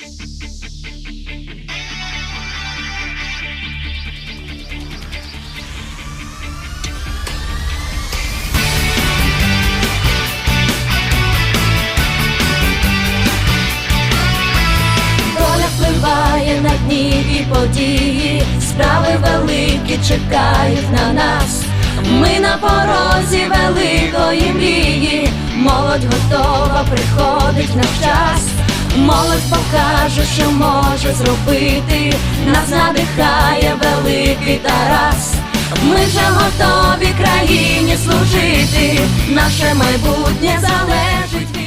На дні і події, справи великі чекають на нас. Ми на порозі великої мрії, молодь готова, приходить наш час. Молодь покаже, що може зробити, нас надихає великий Тарас. Ми вже готові країні служити, наше майбутнє залежить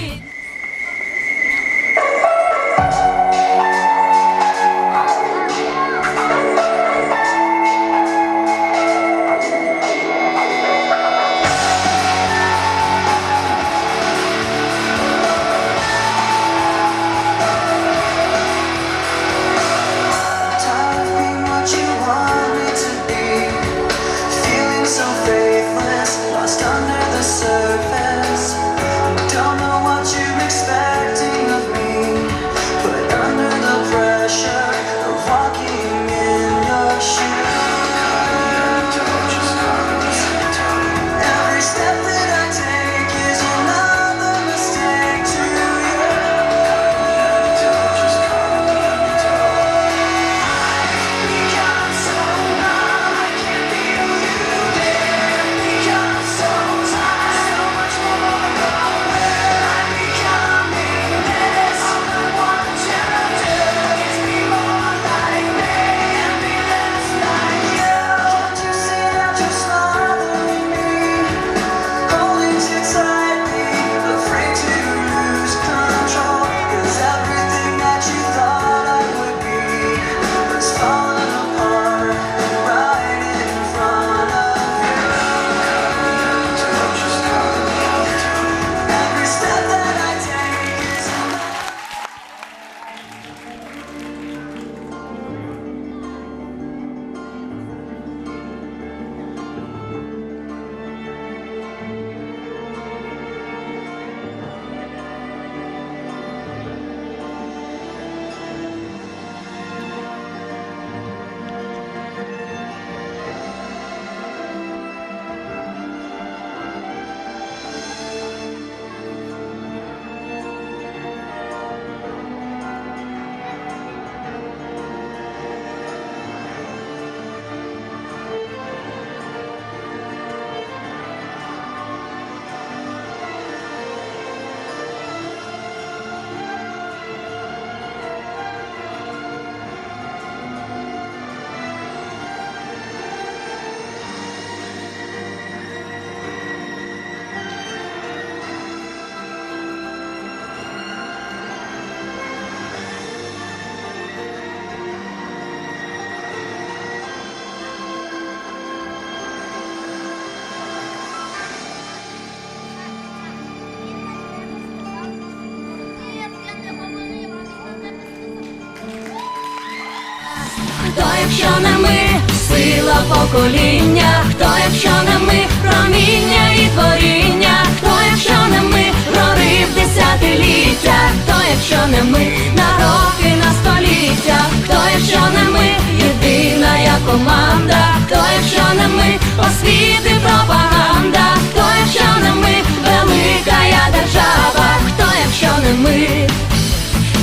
Хто, якщо не ми, сила покоління, хто, якщо не ми, проміння і творіння, хто, якщо не ми, прорив десятиліття, хто, якщо не ми, на роки, на століття, хто, якщо не ми, єдина я команда, хто, якщо не ми, освіти пропаганда, хто, якщо не ми, велика я держава, хто, якщо не ми,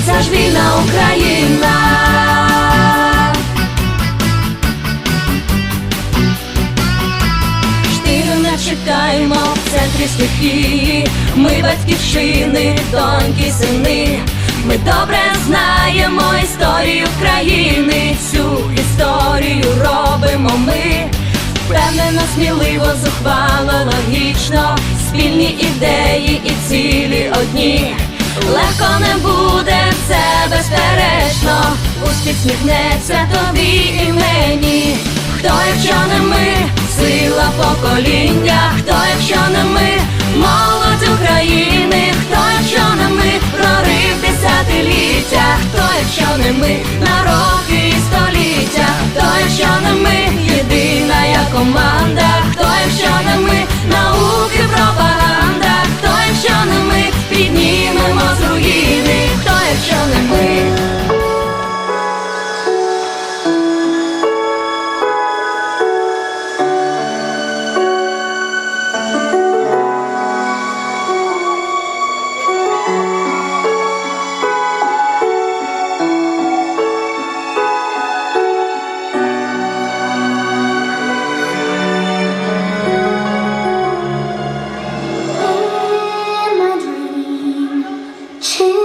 це ж вільна Україна. В стихії. Ми батьківщини, доньки, сини. Ми добре знаємо історію країни. Цю історію робимо ми. Впевнено, сміливо, зухвало, логічно. Спільні ідеї і цілі одні. Легко не буде, це безперечно. Успіх сміхнеться тобі і мені. Хто, якщо не ми, сила покоління, хто, якщо не ми, молодь України, хто, якщо не ми, прорив десятиліття, хто, якщо не ми, на роки і століття, хто, якщо не ми, Cheers.